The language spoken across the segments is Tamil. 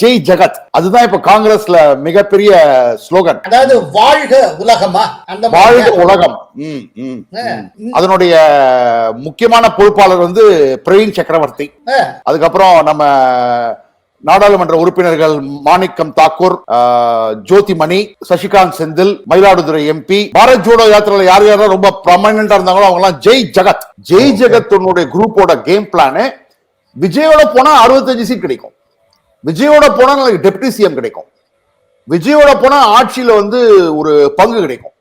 ஜெய் ஜெகத். அதுதான் இப்ப காங்கிரஸ்ல மிகப்பெரிய ஸ்லோகன். அதாவது வாழ்க உலகமா? அந்த வாழ்க உலகம். அதனுடைய முக்கியமான பொறுப்பாளர் வந்து பிரவீன் சக்கரவர்த்தி. அதுக்கப்புறம் நம்ம நாடாளுமன்ற உறுப்பினர்கள் மாணிக்கம் தாக்கூர் ஜோதிமணி சசிகாந்த் செந்தில் மயிலாடுதுறை எம்பி பாரத் ஜோடோ யாத்திரையில யார் யாரெல்லாம் ரொம்ப ப்ரமனண்டா இருந்தாங்களோ அவங்க எல்லாம் ஜெய் ஜெகத். ஜெய் ஜெகத் குரூப்போட கேம் பிளானு விஜயோட போனா அறுபத்தஞ்சு சீட் கிடைக்கும். விஜயோட போனா நாளைக்கு டெப்டி சிஎம் கிடைக்கும். விஜயோட போனா ஆட்சியில வந்து ஒரு பங்கு கிடைக்கும்.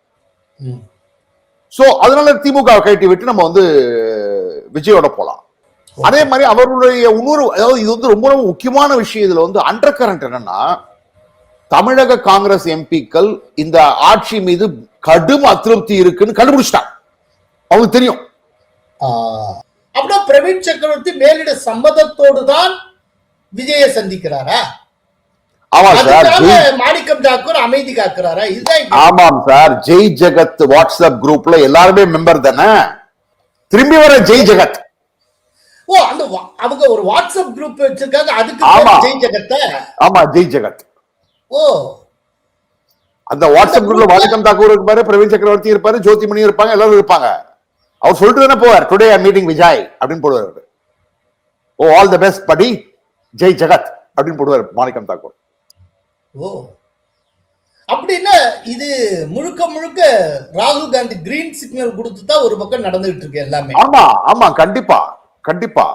சோ அதனால திமுக கழட்டி விட்டு நம்ம வந்து விஜயோட போலாம். அதே மாதிரி அவர்களுடைய இன்னொரு அதாவது இது வந்து ரொம்ப ரொம்ப முக்கியமான விஷயம். இதுல வந்து அண்டர் கரண்ட் என்னன்னா தமிழக காங்கிரஸ் எம்பிக்கள் இந்த ஆட்சி மீது கடும் அதிருப்தி இருக்குன்னு கண்டுபிடிச்சிட்டாங்க. அவங்களுக்கு தெரியும். அப்படின்னா பிரவீன் சக்கரவர்த்தி மேலிட சம்மதத்தோடு தான் விஜய சந்திக்கிறாரா? ஆமா சார் மாணிக்கம் தாக்கூர் அமைதி காக்குறாரா? இதுதான் ஆமாம் சார் ஜெய் ஜெகத் வாட்ஸ்அப் குரூப்ல எல்லாருமே மெம்பர் தானே? திரும்பி வர ஜெய் ஜெகத். ஓ அந்த அவங்க ஒரு வாட்ஸ்அப் குரூப் வச்சிருக்காங்க அதுக்கு ஜெய் ஜெகத்த? ஆமா ஜெய் ஜெகத். ஓ. அந்த வாட்ஸ்அப் குரூப்ல வாலிகம் தாக்கூர் இருப்பாரு பிரவீன் சக்கரவர்த்தி இருப்பாரு ஜோதிமணி இருப்பாங்க எல்லாரும் இருப்பாங்க. அவர் சொல்லிட்டு தானே போவார் டுடே மீட்டிங் விஜய் அப்படின்னு போடுவார். ஓ ஆல் த பெஸ்ட் படி ஜெய் ஜெகத் அப்படின்னு போடுவார் மாணிக்கம் தாக்கூர். ஓ. அப்படின்னா இது முழுக்க முழுக்க ராகுல் காந்தி கிரீன் சிக்னல் கொடுத்து தான் ஒரு பக்கம் நடந்துகிட்டு இருக்கு எல்லாமே. ஆமா ஆமா கண்டிப்பா கண்டிப்பா.